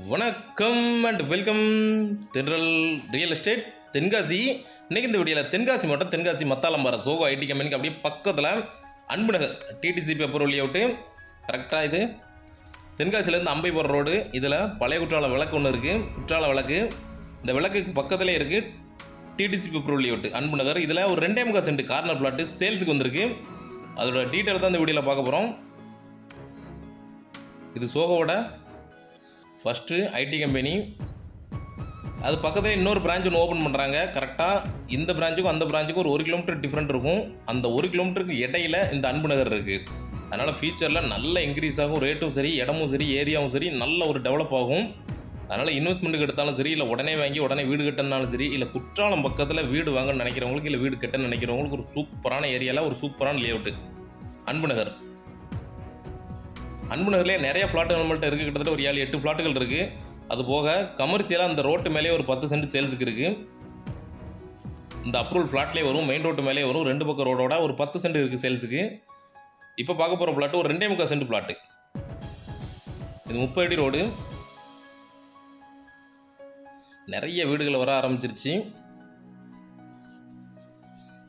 வணக்கம் and welcome Thendral real estate Tenkasi. இன்றைக்கி இந்த வீடியோவில் தென்காசி மாவட்டம் தென்காசி மத்தாலம்பாறை சோகோ ஐடி கம்பெனிக்கு அப்படியே பக்கத்தில் அன்பு நகர் டிடிசிபி அப்புறம் அவுட்டு கரெக்டாக இது. தென்காசியிலேருந்து அம்பைபுரம் ரோடு இதில் பழைய குற்றால விளக்கு ஒன்று இருக்குது குற்றால விளக்கு. இந்த விளக்குக்கு பக்கத்திலே இருக்குது டிடிசிபி வழி அவுட்டு அன்பு நகர் இதில் ஒரு ரெண்டே முக்கால் சென்ட் கார்னர் பிளாட்டு சேல்ஸுக்கு வந்திருக்கு. அதோட டீட்டெயில் தான் இந்த வீடியோவில் பார்க்க போகிறோம் இது சோகோவோட ஃபஸ்ட்டு ஐடி கம்பெனி. அது பக்கத்தில் இன்னொரு பிரான்ச் ஒன்று ஓப்பன் பண்ணுறாங்க கரெக்டாக இந்த பிரான்ச்சுக்கும் அந்த பிரான்ச்சுக்கும் ஒரு ஒரு கிலோமீட்டர் டிஃப்ரெண்ட் இருக்கும். அந்த ஒரு கிலோமீட்டருக்கு இடையில இந்த அன்பு நகர் இருக்குது அதனால் ஃபியூச்சரில் நல்ல இன்க்ரீஸ் ஆகும். ரேட்டும் சரி இடமும் சரி ஏரியாவும் சரி நல்ல ஒரு டெவலப் ஆகும். அதனால் இன்வெஸ்ட்மெண்ட்டுக்கு எடுத்தாலும் சரி இல்லை உடனே வாங்கி உடனே வீடு கட்டினாலும் சரி இல்லை குற்றாலம் பக்கத்தில் வீடு வாங்கன்னு நினைக்கிறவங்களுக்கு இல்லை வீடு கட்டன்னு நினைக்கிறவங்களுக்கு ஒரு சூப்பரான ஏரியாவில் ஒரு சூப்பரான லேஅவுட்டு அன்பு நகர். அன்பு நகர்லேயே நிறைய ஃப்ளாட்டு நம்மள்ட்ட இருக்குது கிட்டத்தட்ட ஒரு ஏழு எட்டு ஃப்ளாட்டுகள் இருக்குது அது போக கமர்ஷியலாக அந்த ரோட்டு மேலே ஒரு பத்து சென்ட் சேல்ஸுக்கு இருக்குது இந்த அப்ரூவல் ஃப்ளாட்லேயே வரும் மெயின் ரோட்டு மேலே வரும். ரெண்டு பக்கம் ரோடோட ஒரு பத்து சென்ட் இருக்குது சேல்ஸுக்கு இப்போ பார்க்க போகிற ஃப்ளாட்டு ஒரு ரெண்டே முக்கால் சென்ட் ஃப்ளாட்டு இது முப்பது அடி ரோடு நிறைய வீடுகள் வர ஆரம்பிச்சிருச்சு.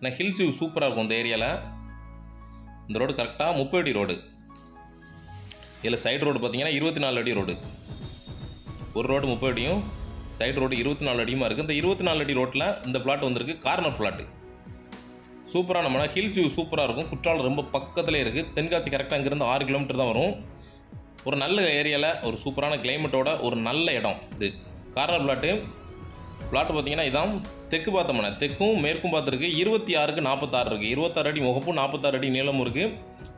நான் ஹில்ஸ் வியூ சூப்பராக இருக்கும் இந்த ஏரியாவில் இந்த ரோடு கரெக்டாக முப்பது அடி ரோடு இதில் சைடு ரோடு பார்த்தீங்கன்னா இருபத்தி நாலு அடி ரோடு ஒரு ரோடு முப்பது அடியும் சைடு ரோடு இருபத்தி நாலு அடியுமா இருக்குது இந்த இருபத்தி நாலு அடி ரோட்டில் இந்த ஃப்ளாட் வந்திருக்கு கார்னர் ஃப்ளாட்டு சூப்பராக நம்ம ஹில்ஸ் வியூ சூப்பராக இருக்கும். குற்றாலம் ரொம்ப பக்கத்தில் இருக்குது தென்காசி கரெக்டாக இங்கேருந்து ஆறு கிலோமீட்டர் தான் வரும். ஒரு நல்ல ஏரியாவில் ஒரு சூப்பரான கிளைமேட்டோட ஒரு நல்ல இடம் இது. கார்னர் ஃப்ளாட்டு ஃப்ளாட்டு பார்த்தீங்கன்னா இதான் தெற்கு பார்த்தோம்னா தெற்கும் மேற்கும் பார்த்துருக்கு. இருபத்தி ஆறுக்கு நாற்பத்தாறு இருக்குது இருபத்தாறு அடி முகப்பும் நாற்பத்தாறு அடி நீளமும் இருக்குது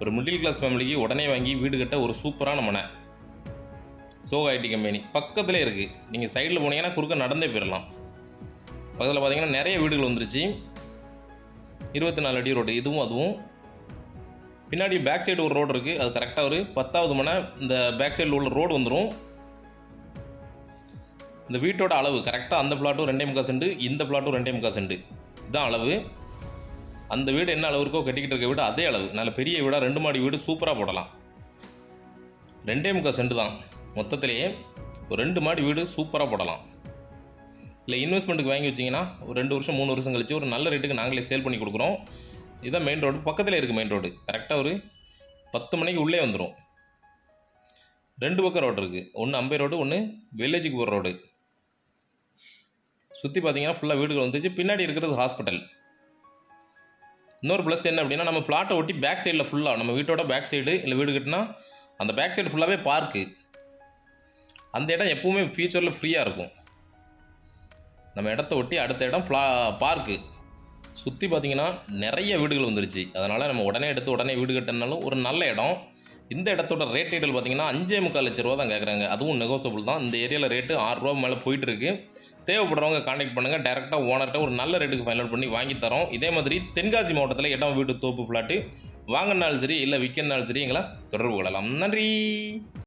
ஒரு மிடில் கிளாஸ் ஃபேமிலிக்கு உடனே வாங்கி வீடு கட்ட ஒரு சூப்பரான மனை. சோகா ஐடி கம்பெனி பக்கத்துலேயே இருக்குது நீங்கள் சைடில் போனீங்கன்னா குறுக்க நடந்தே போயிடலாம் பக்கத்தில் பார்த்தீங்கன்னா நிறைய வீடுகள் வந்துருச்சு. இருபத்தி நாலு அடி ரோடு இதுவும் அதுவும். பின்னாடி பேக் சைடு ஒரு ரோடு இருக்குது அது கரெக்டாக ஒரு பத்தாவது மனை. இந்த பேக் சைடில் உள்ள ரோடு வந்துடும் இந்த வீட்டோட அளவு கரெக்டாக அந்த ஃப்ளாட்டும் ரெண்டே முக்கால் செண்டு இந்த ஃப்ளாட்டும் ரெண்டே முக்கால் செண்டு இதுதான் அளவு. அந்த வீடு என்ன அளவு இருக்கோ கட்டிக்கிட்டு இருக்க வீடு அதே அளவு. நல்ல பெரிய வீடாக ரெண்டு மாடி வீடு சூப்பராக போடலாம். ரெண்டே முக்கால் சென்ட் தான். மொத்தத்திலேயே ஒரு ரெண்டு மாடி வீடு சூப்பராக போடலாம். இல்லை இன்வெஸ்ட்மெண்ட்டுக்கு வாங்கி வச்சிங்கன்னா ஒரு ரெண்டு வருஷம் மூணு வருஷம் கழிச்சு ஒரு நல்ல ரேட்டுக்கு நாங்களே சேல் பண்ணி கொடுக்குறோம். இதுதான் மெயின் ரோடு பக்கத்தில் இருக்குது மெயின் ரோடு கரெக்டாக ஒரு பத்து மணிக்கு உள்ளே வந்துடும் ரெண்டு பக்கம் ரோடு இருக்குது ஒன்று அம்பை ரோடு ஒன்று வில்லேஜுக்கு போகிற ரோடு சுற்றி பார்த்தீங்கன்னா ஃபுல்லாக வீடுகள் வந்துச்சு. பின்னாடி இருக்கிறது ஹாஸ்பிட்டல் இன்னொரு ப்ளஸ் என்ன அப்படின்னா நம்ம பிளாட்டை ஒட்டி பேக் சைடில் ஃபுல்லாக நம்ம வீட்டோட பேக் சைடு இல்லை வீடு கட்டினா அந்த பேக் சைடு ஃபுல்லாகவே பார்க்கு அந்த இடம் எப்பவுமே ஃப்யூச்சரில் ஃப்ரீயாக இருக்கும். நம்ம இடத்த ஒட்டி அடுத்த இடம் ஃப்ளா பார்க்கு சுற்றி பார்த்தீங்கன்னா நிறைய வீடுகள் வந்துருச்சு. அதனால் நம்ம உடனே எடுத்து உடனே வீடு கட்டினாலும் ஒரு நல்ல இடம். இந்த இடத்தோட ரேட் டீட்டெயில் பார்த்தீங்கன்னா அஞ்சே முக்கால் லட்ச ரூபா தான் கேட்குறாங்க அதுவும் நெகோசபிள் தான். இந்த ஏரியாவில் ரேட்டு ஆறுரூவா மேலே போயிட்டுருக்கு தேவைப்படுறவங்க காண்டாக்ட் பண்ணுங்கள் டேரெக்டாக ஓனர்கிட்ட ஒரு நல்ல ரேட்டுக்கு ஃபைனல் பண்ணி வாங்கி தரோம். இதே மாதிரி தென்காசி மாவட்டத்தில் இடம் வீட்டு தோப்பு ஃப்ளாட்டு வாங்கினாலும் சரி இல்லை விற்கனாலும் சரி எங்களை தொடர்பு கொள்ளலாம். நன்றி!